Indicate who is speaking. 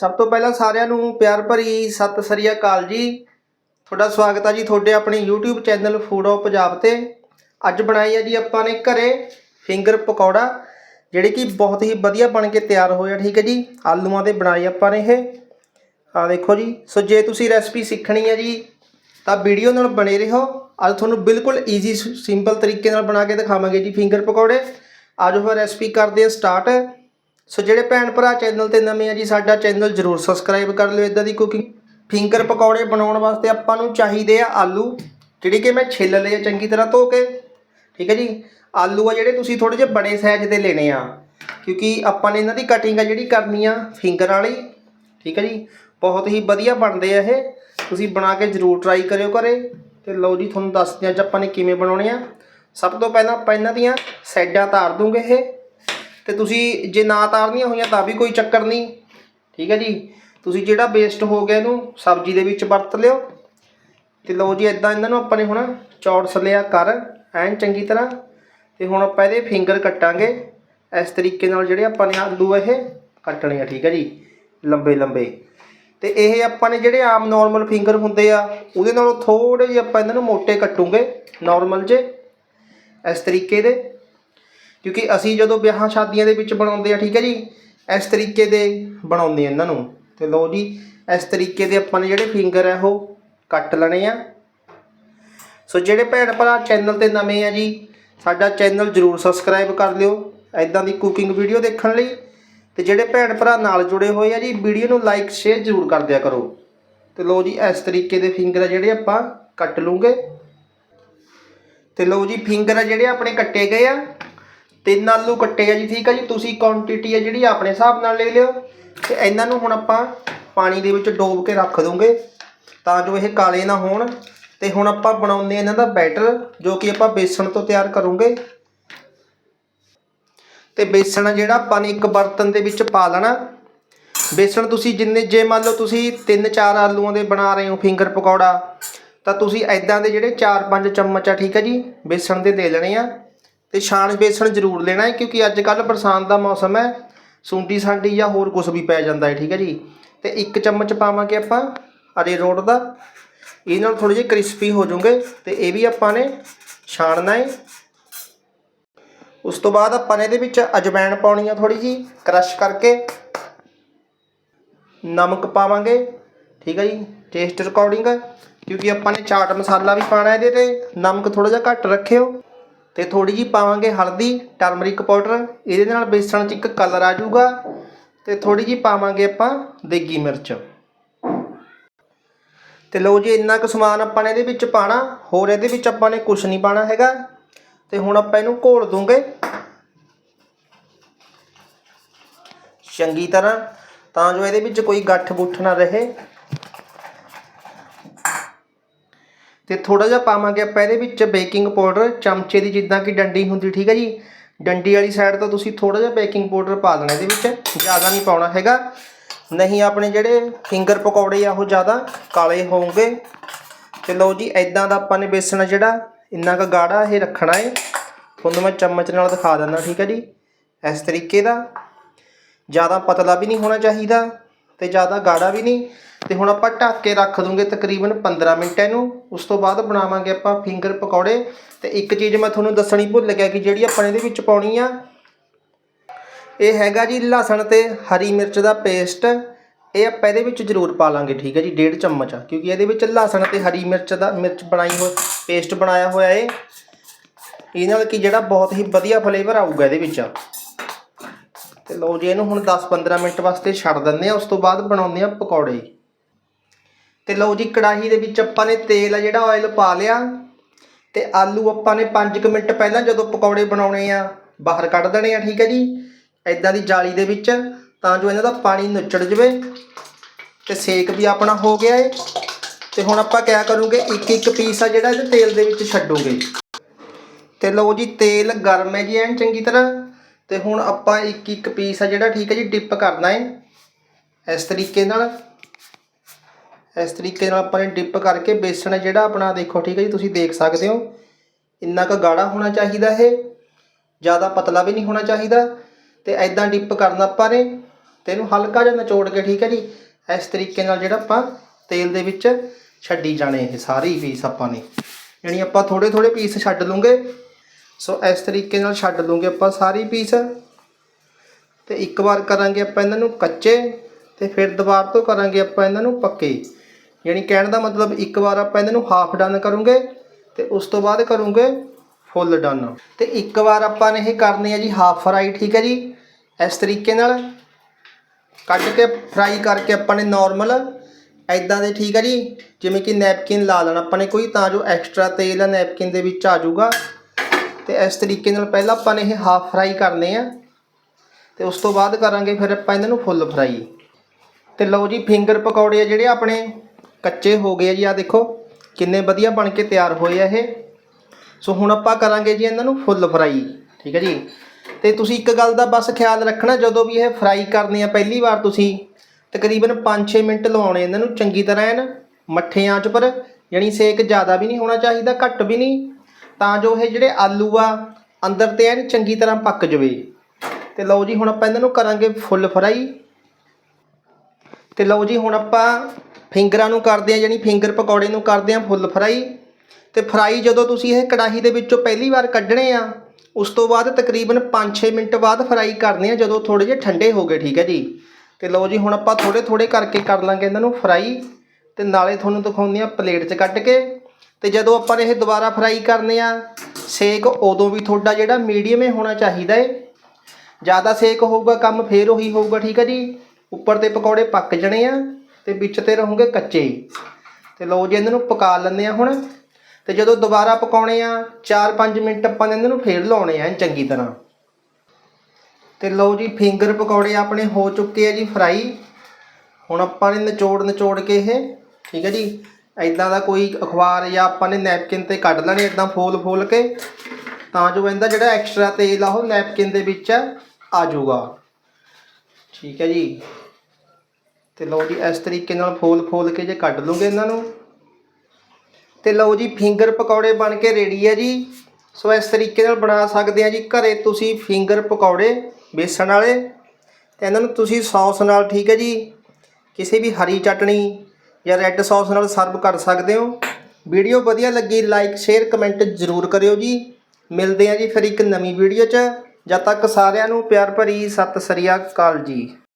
Speaker 1: ਸਭ ਤੋਂ ਪਹਿਲਾਂ ਸਾਰਿਆਂ ਨੂੰ ਪਿਆਰ ਭਰੀ ਸਤਿ ਸ੍ਰੀ ਅਕਾਲ ਜੀ। ਤੁਹਾਡਾ ਸਵਾਗਤ ਹੈ ਜੀ ਤੁਹਾਡੇ ਆਪਣੇ YouTube channel food of Punjab ਤੇ। ਅੱਜ ਬਣਾਈ ਹੈ ਜੀ ਆਪਾਂ ਨੇ ਘਰੇ ਫਿੰਗਰ ਪਕੌੜਾ, ਜਿਹੜੇ ਕਿ ਬਹੁਤ ਹੀ ਵਧੀਆ ਬਣ ਕੇ ਤਿਆਰ ਹੋਇਆ, ਠੀਕ ਹੈ ਜੀ। ਆਲੂਆਂ ਦੇ ਬਣਾਏ ਆਪਾਂ ਨੇ ਇਹ। ਆ ਦੇਖੋ ਜੀ, ਸੋ ਜੇ ਤੁਸੀਂ ਰੈਸਪੀ ਸਿੱਖਣੀ ਹੈ ਜੀ, ਤਾਂ ਵੀਡੀਓ ਨਾਲ ਬਣੇ ਰਹੋ। ਅੱਜ ਤੁਹਾਨੂੰ ਬਿਲਕੁਲ ਈਜ਼ੀ ਸਿੰਪਲ ਤਰੀਕੇ ਨਾਲ ਬਣਾ ਕੇ ਦਿਖਾਵਾਂਗੇ ਜੀ ਫਿੰਗਰ ਪਕੌੜੇ। ਅੱਜ ਉਹ ਰੈਸਪੀ ਕਰਦੇ ਹਾਂ ਸਟਾਰਟ ਸੋ ਜਿਹੜੇ ਭੈਣ ਭਰਾ ਚੈਨਲ ਤੇ ਨਵੇਂ ਆ ਜੀ, ਸਾਡਾ ਚੈਨਲ ਜਰੂਰ ਸਬਸਕ੍ਰਾਈਬ ਕਰ ਲਿਓ। ਇਦਾਂ ਦੀ ਕੁਕਿੰਗ ਫਿੰਗਰ ਪਕੌੜੇ ਬਣਾਉਣ ਵਾਸਤੇ ਆਪਾਂ ਨੂੰ ਚਾਹੀਦੇ ਆ ਆਲੂ, ਜਿਹੜੇ ਕਿ ਮੈਂ ਛਿੱਲ ਲਏ ਆ ਚੰਗੀ ਤਰ੍ਹਾਂ ਧੋ ਕੇ। ਠੀਕ ਹੈ ਜੀ? ਆਲੂ ਆ ਜਿਹੜੇ ਤੁਸੀਂ ਥੋੜੇ ਜਿਹੇ ਬੜੇ ਸਾਈਜ਼ ਦੇ ਲੈਣੇ ਆ। ਕਿਉਂਕਿ ਆਪਾਂ ਨੇ ਇਹਨਾਂ ਦੀ ਕਟਿੰਗ ਆ ਜਿਹੜੀ ਕਰਨੀ ਆ ਫਿੰਗਰ ਵਾਲੀ। ਠੀਕ ਹੈ ਜੀ? ਬਹੁਤ ਹੀ ਵਧੀਆ ਬਣਦੇ ਆ ਇਹ। ਤੁਸੀਂ ਬਣਾ ਕੇ ਜਰੂਰ ਟਰਾਈ ਕਰਿਓ ਘਰੇ। ਤੇ ਲਓ ਜੀ, ਤੁਹਾਨੂੰ ਦੱਸਦੇ ਹਾਂ ਅੱਜ ਆਪਾਂ ਨੇ ਕਿਵੇਂ ਬਣਾਉਣੇ ਆ। ਸਭ ਤੋਂ ਪਹਿਲਾਂ ਆਪਾਂ ਇਹਨਾਂ ਦੀਆਂ ਸਾਈਡਾਂ ਤਾਰ ਦੂੰਗੇ ਇਹ। ਤੇ ਤੁਸੀਂ ਜੇ ਨਾ ਤਾਰਨੀਆਂ ਹੋਈਆਂ ਤਾਂ ਵੀ ਕੋਈ ਚੱਕਰ ਨਹੀਂ। ਠੀਕ ਹੈ ਜੀ? ਤੁਸੀਂ ਜਿਹੜਾ ਵੇਸਟ ਹੋ ਗਿਆ ਇਹਨੂੰ ਸਬਜ਼ੀ ਦੇ ਵਿੱਚ ਵਰਤ ਲਿਓ। ਤੇ ਲਓ ਜੀ ਇਦਾਂ ਇਹਨਾਂ ਨੂੰ ਆਪਾਂ ਨੇ ਹੁਣ ਚੌੜਸ ਲਿਆ ਕਰ, ਐਨ ਚੰਗੀ ਤਰ੍ਹਾਂ। ਤੇ ਹੁਣ ਆਪਾਂ ਇਹਦੇ ਫਿੰਗਰ ਕੱਟਾਂਗੇ। ਇਸ ਤਰੀਕੇ ਨਾਲ ਜਿਹੜੇ ਆਪਾਂ ਨੇ ਆਲੂ ਇਹ ਕੱਟਣੇ ਆ, ਠੀਕ ਹੈ ਜੀ? ਲੰਬੇ ਲੰਬੇ। ਤੇ ਇਹ ਆਪਾਂ ਨੇ ਜਿਹੜੇ ਆਮ ਨਾਰਮਲ ਫਿੰਗਰ ਹੁੰਦੇ ਆ, ਉਹਦੇ ਨਾਲੋਂ ਥੋੜੇ ਜਿਹੇ ਆਪਾਂ ਇਹਨਾਂ ਨੂੰ ਮੋٹے ਕੱਟੂਗੇ ਨਾਰਮਲ ਜੇ। ਇਸ ਤਰੀਕੇ ਦੇ। ਕਿਉਂਕਿ ਅਸੀਂ ਜਦੋਂ ਵਿਆਹਾਂ ਸ਼ਾਦੀਆਂ ਦੇ ਵਿੱਚ ਬਣਾਉਂਦੇ ਆ, ਠੀਕ ਹੈ ਜੀ? ਇਸ ਤਰੀਕੇ ਦੇ ਬਣਾਉਂਦੇ ਆ ਇਹਨਾਂ ਨੂੰ। ਤੇ ਲਓ ਜੀ, ਇਸ ਤਰੀਕੇ ਦੇ ਆਪਾਂ ਨੇ ਜਿਹੜੇ ਫਿੰਗਰ ਆ, ਉਹ ਕੱਟ ਲੈਣੇ ਆ। ਸੋ ਜਿਹੜੇ ਭੈਣ ਭਰਾ ਚੈਨਲ ਤੇ ਨਵੇਂ ਆ ਜੀ, ਸਾਡਾ ਚੈਨਲ ਜਰੂਰ ਸਬਸਕ੍ਰਾਈਬ ਕਰ ਲਿਓ ਐਦਾਂ ਦੀ ਕੁਕਿੰਗ ਵੀਡੀਓ ਦੇਖਣ ਲਈ। ਤੇ ਜਿਹੜੇ ਭੈਣ ਭਰਾ ਨਾਲ ਜੁੜੇ ਹੋਏ ਆ ਜੀ ਵੀਡੀਓ ਨੂੰ ਲਾਈਕ ਸ਼ੇਅਰ ਜਰੂਰ ਕਰ ਦਿਆ ਕਰੋ। ਤੇ ਲਓ ਜੀ, ਇਸ ਤਰੀਕੇ ਦੇ ਫਿੰਗਰ ਆ ਜਿਹੜੇ ਆਪਾਂ ਕੱਟ ਲੂੰਗੇ। ਤੇ ਲਓ ਜੀ ਫਿੰਗਰ ਆ ਜਿਹੜੇ ਆਪਣੇ ਕੱਟੇ ਗਏ ਆ। ਤਿੰਨ ਆਲੂ ਕੱਟੇ ਆ ਜੀ, ਠੀਕ ਆ ਜੀ? ਤੁਸੀਂ ਕੁਆਂਟੀਟੀ ਆ ਜਿਹੜੀ ਆਪਣੇ ਹਿਸਾਬ ਨਾਲ ਲੈ ਲਿਓ। ਤੇ ਇਹਨਾਂ ਨੂੰ ਹੁਣ ਆਪਾਂ ਪਾਣੀ ਦੇ ਵਿੱਚ ਡੋਬ ਕੇ ਰੱਖ ਦੋਗੇ। ਤਾਂ ਜੋ ਇਹ ਕਾਲੇ ਨਾ ਹੋਣ। ਤੇ ਹੁਣ ਆਪਾਂ ਬਣਾਉਂਦੇ ਆ ਇਹਨਾਂ ਦਾ ਬੈਟਰ, ਜੋ ਕਿ ਆਪਾਂ ਬੇਸਣ ਤੋਂ ਤਿਆਰ ਕਰੂੰਗੇ। ਤੇ ਬੇਸਣ ਜਿਹੜਾ ਆਪਾਂ ਨੇ ਇੱਕ ਬਰਤਨ ਦੇ ਵਿੱਚ ਪਾ ਲੈਣਾ। ਬੇਸਣ ਤੁਸੀਂ ਜਿੰਨੇ, ਜੇ ਮੰਨ ਲਓ ਤੁਸੀਂ 3-4 ਆਲੂਆਂ ਦੇ ਬਣਾ ਰਹੇ ਹੋ ਫਿੰਗਰ ਪਕੌੜਾ, ਤਾਂ ਤੁਸੀਂ ਐਦਾਂ ਦੇ ਜਿਹੜੇ 4-5 ਚਮਚ ਆ, ਠੀਕ ਹੈ ਜੀ, ਬੇਸਣ ਦੇ ਲੈ ਲੈਣੇ ਆ। ਤੇ ਛਾਣ ਬੇਸਣ ਜ਼ਰੂਰ ਲੈਣਾ ਹੈ, ਕਿਉਂਕਿ ਅੱਜ ਕੱਲ ਬਰਸਾਤ ਦਾ ਮੌਸਮ ਹੈ, ਸੁੰਡੀ ਸਾਂਡੀ ਜਾਂ ਹੋਰ ਕੁਝ ਵੀ ਪੈ ਜਾਂਦਾ ਹੈ, ਠੀਕ ਹੈ ਜੀ। ਤੇ ਇੱਕ ਚਮਚ ਪਾਵਾਂਗੇ ਆਪਾਂ ਅਰੇ ਰੋਡ ਦਾ। ਇਹ ਨਾਲ ਥੋੜੇ ਜਿਹੇ ਕ੍ਰਿਸਪੀ ਹੋ ਜਾਣਗੇ ਤੇ ਇਹ ਵੀ ਆਪਾਂ ਨੇ ਛਾਣਨਾ ਹੈ। ਉਸ ਤੋਂ ਬਾਅਦ ਆਪਾਂ ਨੇ ਇਹਦੇ ਵਿੱਚ ਅਜਵਾਇਣ ਪਾਉਣੀ ਆ ਥੋੜੀ ਜੀ ਕ੍ਰਸ਼ ਕਰਕੇ। ਨਮਕ ਪਾਵਾਂਗੇ, ਠੀਕ ਹੈ ਜੀ ਟੇਸਟ ਰਿਕਾਰਡਿੰਗ ਕਿਉਂਕਿ ਆਪਾਂ ਨੇ ਚਾਟ ਮਸਾਲਾ ਵੀ ਪਾਣਾ ਇਹਦੇ ਤੇ, ਨਮਕ ਥੋੜਾ ਜਿਹਾ ਘੱਟ ਰੱਖਿਓ। ਤੇ ਥੋੜੀ ਜੀ ਪਾਵਾਂਗੇ ਹਲਦੀ ਟਰਮਰਿਕ ਪਾਊਡਰ ਇਹਦੇ ਨਾਲ ਬੇਸਣ 'ਚ ਇੱਕ ਕਲਰ ਆ ਜਾਊਗਾ ਤੇ ਥੋੜੀ ਜੀ ਪਾਵਾਂਗੇ ਆਪਾਂ ਦੇਗੀ ਮਿਰਚ। ਤੇ ਲਓ ਜੀ, ਇੰਨਾ ਕੁ ਸਮਾਨ ਆਪਾਂ ਨੇ ਇਹਦੇ ਵਿੱਚ ਪਾਣਾ, ਹੋਰ ਇਹਦੇ ਵਿੱਚ ਆਪਾਂ ਨੇ ਕੁਝ ਨਹੀਂ ਪਾਣਾ ਹੈਗਾ। ਤੇ ਹੁਣ ਆਪਾਂ ਇਹਨੂੰ ਘੋਲ ਦੂੰਗੇ। ਚੰਗੀ ਤਰ੍ਹਾਂ, ਤਾਂ ਜੋ ਇਹਦੇ ਵਿੱਚ ਕੋਈ ਗੱਠ ਗੁੱਠ ਨਾ ਰਹੇ। ਤੇ ਥੋੜਾ ਜਿਹਾ ਪਾਵਾਂਗੇ ਆਪਾਂ ਇਹਦੇ ਵਿੱਚ ਬੇਕਿੰਗ ਪਾਊਡਰ ਚਮਚੇ ਦੀ ਜਿੱਦਾਂ ਕਿ ਡੰਡੀ ਹੁੰਦੀ, ਠੀਕ ਹੈ ਜੀ? ਡੰਡੀ ਵਾਲੀ ਸਾਈਡ ਤੋਂ ਤੁਸੀਂ ਥੋੜਾ ਜਿਹਾ ਬੇਕਿੰਗ ਪਾਊਡਰ ਪਾ ਦੇਣਾ ਇਹਦੇ ਵਿੱਚ, ਜ਼ਿਆਦਾ ਨਹੀਂ ਪਾਉਣਾ ਹੈਗਾ। ਨਹੀਂ, ਆਪਣੇ ਜਿਹੜੇ ਫਿੰਗਰ ਪਕੌੜੇ ਆ, ਉਹ ਜ਼ਿਆਦਾ ਕਾਲੇ ਹੋਣਗੇ। ਤੇ ਲਓ ਜੀ ਐਦਾਂ ਦਾ ਆਪਾਂ ਨੇ ਬੇਸਣ ਜਿਹੜਾ, ਇੰਨਾ ਕੁ ਗਾੜਾ ਇਹ ਰੱਖਣਾ ਹੈ ਤੁਹਾਨੂੰ ਮੈਂ ਚਮਚ ਨਾਲ ਦਿਖਾ ਦਿੰਦਾ, ਠੀਕ ਹੈ ਜੀ? ਇਸ ਤਰੀਕੇ ਦਾ। ਜ਼ਿਆਦਾ ਪਤਲਾ ਵੀ ਨਹੀਂ ਹੋਣਾ ਚਾਹੀਦਾ ਤੇ ਜ਼ਿਆਦਾ ਗਾੜਾ ਵੀ ਨਹੀਂ। ਤੇ ਹੁਣ ਆਪਾਂ ਢੱਕ ਕੇ ਰੱਖ ਦੂੰਗੇ ਤਕਰੀਬਨ 15 ਮਿੰਟ ਇਹਨੂੰ। ਉਸ ਤੋਂ ਬਾਅਦ ਬਣਾਵਾਂਗੇ ਆਪਾਂ ਫਿੰਗਰ ਪਕੌੜੇ। ਤੇ ਇੱਕ ਚੀਜ਼ ਮੈਂ ਤੁਹਾਨੂੰ ਦੱਸਣੀ ਭੁੱਲ ਗਿਆ ਕਿ ਜਿਹੜੀ ਆਪਾਂ ਇਹਦੇ ਵਿੱਚ ਪਾਉਣੀ ਆ, ਇਹ ਹੈਗਾ ਜੀ ਲਸਣ ਤੇ ਹਰੀ ਮਿਰਚ ਦਾ ਪੇਸਟ। ਇਹ ਆਪਾਂ ਇਹਦੇ ਵਿੱਚ ਜ਼ਰੂਰ ਪਾ ਲਾਂਗੇ, ਠੀਕ ਹੈ ਜੀ, ਡੇਢ ਚਮਚ। ਕਿਉਂਕਿ ਇਹਦੇ ਵਿੱਚ ਲਸਣ ਤੇ ਹਰੀ ਮਿਰਚ ਦਾ ਮਿਰਚ ਬਣਾਈ ਹੋ ਪੇਸਟ ਬਣਾਇਆ ਹੋਇਆ ਏ ਇਹ ਨਾਲ ਕੀ ਜਿਹੜਾ ਬਹੁਤ ਹੀ ਵਧੀਆ ਫਲੇਵਰ ਆਊਗਾ ਇਹਦੇ ਵਿੱਚ। ਤੇ ਲਓ ਜੀ, ਇਹਨੂੰ ਹੁਣ 10-15 ਮਿੰਟ ਵਾਸਤੇ ਛੱਡ ਦਿੰਦੇ ਆ ਉਸ ਤੋਂ ਬਾਅਦ ਬਣਾਉਂਦੇ ਆ ਪਕੌੜੇ। ਤੇ ਲਓ ਜੀ, ਕੜਾਹੀ ਦੇ ਵਿੱਚ ਆਪਾਂ ਨੇ ਤੇਲ ਆ ਜਿਹੜਾ ਆਇਲ ਪਾ ਲਿਆ ਤੇ ਆਲੂ ਆਪਾਂ ਨੇ 5 ਮਿੰਟ ਪਹਿਲਾਂ ਜਦੋਂ ਪਕੌੜੇ ਬਣਾਉਣੇ ਆ, ਬਾਹਰ ਕੱਢ ਦੇਣੇ ਆ, ਠੀਕ ਹੈ ਜੀ। ਐਦਾਂ ਦੀ ਜਾਲੀ ਦੇ ਵਿੱਚ ਤਾਂ ਜੋ ਇਹਨਾਂ ਦਾ ਪਾਣੀ ਨੁੱਚੜ ਜਵੇ ਤੇ ਸੇਕ ਵੀ ਆਪਣਾ ਹੋ ਗਿਆ ਏ। ਤੇ ਹੁਣ ਆਪਾਂ ਕਿਆ ਕਰੂਗੇ ਇੱਕ ਇੱਕ ਪੀਸ ਆ ਜਿਹੜਾ ਇਹਦੇ ਤੇਲ ਦੇ ਵਿੱਚ ਛੱਡੂਗੇ। ਤੇ ਲਓ ਜੀ, ਤੇਲ ਗਰਮ ਹੈ ਜੀ ਐਨ ਚੰਗੀ ਤਰ੍ਹਾਂ। ਤੇ ਹੁਣ ਆਪਾਂ ਇੱਕ ਇੱਕ ਪੀਸ ਆ ਜਿਹੜਾ ਠੀਕ ਹੈ ਜੀ, ਡਿਪ ਕਰਨਾ ਏ, ਇਸ ਤਰੀਕੇ ਨਾਲ। ਇਸ ਤਰੀਕੇ ਨਾਲ ਆਪਾਂ ਨੇ ਡਿਪ ਕਰਕੇ ਬੇਸਣ ਜਿਹੜਾ ਆਪਣਾ ਦੇਖੋ, ਠੀਕ ਹੈ ਜੀ, ਤੁਸੀਂ ਦੇਖ ਸਕਦੇ ਹੋ। ਇੰਨਾ ਕੁ ਗਾੜਾ ਹੋਣਾ ਚਾਹੀਦਾ ਇਹ, ਜ਼ਿਆਦਾ ਪਤਲਾ ਵੀ ਨਹੀਂ ਹੋਣਾ ਚਾਹੀਦਾ। ਤੇ ਐਦਾਂ ਡਿਪ ਕਰਨਾ ਆਪਾਂ ਨੇ ਤੇ ਇਹਨੂੰ ਹਲਕਾ ਜਿਹਾ ਨਿਚੋੜ ਕੇ, ਠੀਕ ਹੈ ਜੀ, ਇਸ ਤਰੀਕੇ ਨਾਲ ਜਿਹੜਾ ਆਪਾਂ ਤੇਲ ਦੇ ਵਿੱਚ ਛੱਡੀ ਜਾਣੇ ਇਹ ਸਾਰੀ ਪੀਸ ਆਪਾਂ ਨੇ। ਯਾਨੀ ਆਪਾਂ ਥੋੜੇ ਥੋੜੇ ਪੀਸ ਛੱਡ ਲੂੰਗੇ। ਸੋ ਇਸ ਤਰੀਕੇ ਨਾਲ ਛੱਡ ਲੂੰਗੇ ਆਪਾਂ ਸਾਰੀ ਪੀਸ ਤੇ ਇੱਕ ਵਾਰ ਕਰਾਂਗੇ ਆਪਾਂ ਇਹਨਾਂ ਨੂੰ ਕੱਚੇ, ਤੇ ਫਿਰ ਦੁਬਾਰਾ ਤੋਂ ਕਰਾਂਗੇ ਆਪਾਂ ਇਹਨਾਂ ਨੂੰ ਪੱਕੇ। ਯਾਨੀ ਕਹਿਣ ਦਾ ਮਤਲਬ ਇੱਕ ਵਾਰ ਆਪਾਂ ਇਹਨਾਂ ਨੂੰ ਹਾਫ ਡਨ ਕਰੂੰਗੇ ਤੇ ਉਸ ਤੋਂ ਬਾਅਦ ਕਰੂੰਗੇ ਫੁੱਲ ਡਨ ਤੇ ਇੱਕ ਵਾਰ ਆਪਾਂ ਨੇ ਇਹ ਕਰਨੇ ਆ ਜੀ ਹਾਫ ਫਰਾਈ ਠੀਕ ਹੈ ਜੀ? ਇਸ ਤਰੀਕੇ ਨਾਲ ਕੱਢ ਕੇ ਫਰਾਈ ਕਰਕੇ ਆਪਾਂ ਨੇ ਨਾਰਮਲ ਐਦਾਂ ਦੇ, ਠੀਕ ਹੈ ਜੀ? ਜਿਵੇਂ ਕਿ ਨੈਪਕਿਨ ਲਾ ਲੈਣਾ ਆਪਾਂ ਨੇ ਕੋਈ, ਤਾਂ ਜੋ ਐਕਸਟਰਾ ਤੇਲ ਆ ਨੈਪਕਿਨ ਦੇ ਵਿੱਚ ਆ ਜਾਊਗਾ। ਤੇ ਇਸ ਤਰੀਕੇ ਨਾਲ ਪਹਿਲਾਂ ਆਪਾਂ ਨੇ ਇਹ ਹਾਫ ਫਰਾਈ ਕਰਨੇ ਆ। ਤੇ ਉਸ ਤੋਂ ਬਾਅਦ ਕਰਾਂਗੇ ਫਿਰ ਆਪਾਂ ਇਹਨਾਂ ਨੂੰ ਫੁੱਲ ਫਰਾਈ ਤੇ ਲਓ ਜੀ ਫਿੰਗਰ ਪਕੌੜੇ ਆ ਜਿਹੜੇ ਆਪਣੇ। ਕੱਚੇ ਹੋ ਗਏ ਜੀ ਆ ਦੇਖੋ, ਕਿੰਨੇ ਵਧੀਆ ਬਣ ਕੇ ਤਿਆਰ ਹੋਏ ਆ ਇਹ। ਸੋ ਹੁਣ ਆਪਾਂ ਕਰਾਂਗੇ ਜੀ ਇਹਨਾਂ ਨੂੰ ਫੁੱਲ ਫਰਾਈ, ਠੀਕ ਹੈ ਜੀ। ਤੇ ਤੁਸੀਂ ਇੱਕ ਗੱਲ ਦਾ ਬਸ ਖਿਆਲ ਰੱਖਣਾ, ਜਦੋਂ ਵੀ ਇਹ ਫਰਾਈ ਕਰਨੇ ਆ ਪਹਿਲੀ ਵਾਰ ਤੁਸੀਂ, ਤਕਰੀਬਨ 5-6 ਮਿੰਟ ਲਵਾਉਣੇ ਇਹਨਾਂ ਨੂੰ ਚੰਗੀ ਤਰ੍ਹਾਂ ਐਨ ਮੱਠੇ ਆਂਚ ਪਰ, ਯਾਨੀ ਸੇਕ ਜ਼ਿਆਦਾ ਵੀ ਨਹੀਂ ਹੋਣਾ ਚਾਹੀਦਾ, ਘੱਟ ਵੀ ਨਹੀਂ, ਤਾਂ ਜੋ ਇਹ ਜਿਹੜੇ ਆਲੂ ਆ, ਅੰਦਰ ਤੇ ਐਨ ਚੰਗੀ ਤਰ੍ਹਾਂ ਪੱਕ ਜਵੇ। ਤੇ ਲਓ ਜੀ, ਹੁਣ ਆਪਾਂ ਇਹਨਾਂ ਨੂੰ ਕਰਾਂਗੇ ਫੁੱਲ ਫਰਾਈ। ਤੇ ਲਓ ਜੀ, ਹੁਣ ਆਪਾਂ ਫਿੰਗਰਾਂ ਨੂੰ ਕਰਦੇ ਆ, ਯਾਨੀ ਫਿੰਗਰ ਪਕੌੜੇ ਨੂੰ ਕਰਦੇ ਆ ਫੁੱਲ ਫਰਾਈ। ਤੇ ਫਰਾਈ ਜਦੋਂ ਤੁਸੀਂ ਇਹ ਕੜਾਹੀ ਦੇ ਵਿੱਚੋਂ ਪਹਿਲੀ ਵਾਰ ਕੱਢਣੇ ਆ, ਉਸ ਤੋਂ ਬਾਅਦ ਤਕਰੀਬਨ 5-6 ਮਿੰਟ ਬਾਅਦ ਫਰਾਈ ਕਰਨੇ ਆ, ਜਦੋਂ ਥੋੜੇ ਜਿਹੇ ਠੰਡੇ ਹੋ ਗਏ, ਠੀਕ ਹੈ ਜੀ? ਤੇ ਲਓ ਜੀ, ਹੁਣ ਆਪਾਂ ਥੋੜੇ ਥੋੜੇ ਕਰਕੇ ਕਰ ਲਾਂਗੇ ਇਹਨਾਂ ਨੂੰ ਫਰਾਈ। ਤੇ ਨਾਲੇ ਤੁਹਾਨੂੰ ਦਿਖਾਉਂਦੇ ਆ ਪਲੇਟ 'ਚ ਕੱਢ ਕੇ। ਤੇ ਜਦੋਂ ਆਪਾਂ ਨੇ ਇਹ ਦੁਬਾਰਾ ਫਰਾਈ ਕਰਨੇ ਆ, ਸੇਕ ਉਦੋਂ ਵੀ ਤੁਹਾਡਾ ਜਿਹੜਾ ਮੀਡੀਅਮ ਹੀ ਹੋਣਾ ਚਾਹੀਦਾ ਏ। ਜ਼ਿਆਦਾ ਸੇਕ ਹੋਊਗਾ, ਕੰਮ ਫੇਰ ਉਹੀ ਹੋਊਗਾ, ਠੀਕ ਹੈ ਜੀ? ਉੱਪਰ ਤੇ ਪਕੌੜੇ ਪੱਕ ਜਣੇ ਆ। ਤੇ ਵਿੱਚ ਤੇ ਰਹੋਗੇ ਕੱਚੇ ਹੀ। ਤੇ ਲਓ ਜੀ, ਇਹਨਾਂ ਨੂੰ ਪਕਾ ਲੈਂਦੇ ਆ ਹੁਣ। ਤੇ ਜਦੋਂ ਦੁਬਾਰਾ ਪਕਾਉਣੇ ਆ 4-5 ਮਿੰਟ ਆਪਾਂ ਨੇ ਇਹਨਾਂ ਨੂੰ ਫੇਰ ਲਾਉਣੇ ਆ, ਚੰਗੀ ਤਰ੍ਹਾਂ। ਤੇ ਲਓ ਜੀ, ਫਿੰਗਰ ਪਕੌੜੇ ਆਪਣੇ ਹੋ ਚੁੱਕੇ ਆ ਜੀ ਫਰਾਈ। ਹੁਣ ਆਪਾਂ ਨੇ ਨਿਚੋੜ ਨਿਚੋੜ ਕੇ ਇਹ, ਠੀਕ ਹੈ ਜੀ ਐਦਾਂ ਦਾ ਕੋਈ ਅਖਬਾਰ ਜਾਂ ਆਪਾਂ ਨੇ ਨੈਪਕਿਨ ਤੇ ਕੱਢ ਲੈਣੇ ਐਦਾਂ ਫੋਲ ਫੋਲ ਕੇ। ਤਾਂ ਜੋ ਇਹਦਾ ਜਿਹੜਾ ਐਕਸਟਰਾ ਤੇਲ ਆ, ਉਹ ਨੈਪਕਿਨ ਦੇ ਵਿੱਚ ਆ ਜਾਊਗਾ। ਠੀਕ ਹੈ ਜੀ। ਤੇ ਲਓ ਜੀ, ਇਸ ਤਰੀਕੇ ਨਾਲ ਫੋਲ ਫੋਲ ਕੇ ਜੇ ਕੱਢ ਲੂੰਗੇ ਇਹਨਾਂ ਨੂੰ। ਤੇ ਲਓ ਜੀ, ਫਿੰਗਰ ਪਕੌੜੇ ਬਣ ਕੇ ਰੈਡੀ ਹੈ ਜੀ। ਸੋ ਇਸ ਤਰੀਕੇ ਨਾਲ ਬਣਾ ਸਕਦੇ ਆ ਜੀ। ਘਰੇ ਤੁਸੀਂ ਫਿੰਗਰ ਪਕੌੜੇ, ਬੇਸਣ ਵਾਲੇ। ਤੇ ਇਹਨਾਂ ਨੂੰ ਤੁਸੀਂ ਸੌਸ ਨਾਲ, ਠੀਕ ਹੈ ਜੀ, ਕਿਸੇ ਵੀ ਹਰੀ ਚਟਣੀ ਜਾਂ ਰੈੱਡ ਸੌਸ ਨਾਲ ਸਰਵ ਕਰ ਸਕਦੇ ਹੋ। ਵੀਡੀਓ ਵਧੀਆ ਲੱਗੀ ਲਾਈਕ ਸ਼ੇਅਰ ਕਮੈਂਟ ਜ਼ਰੂਰ ਕਰਿਓ ਜੀ। ਮਿਲਦੇ ਆ ਜੀ ਫਿਰ ਇੱਕ ਨਵੀਂ ਵੀਡੀਓ 'ਚ। ਜਦ ਤੱਕ ਸਾਰਿਆਂ ਨੂੰ ਪਿਆਰ ਭਰੀ ਸਤਿ ਸ੍ਰੀ ਅਕਾਲ ਜੀ।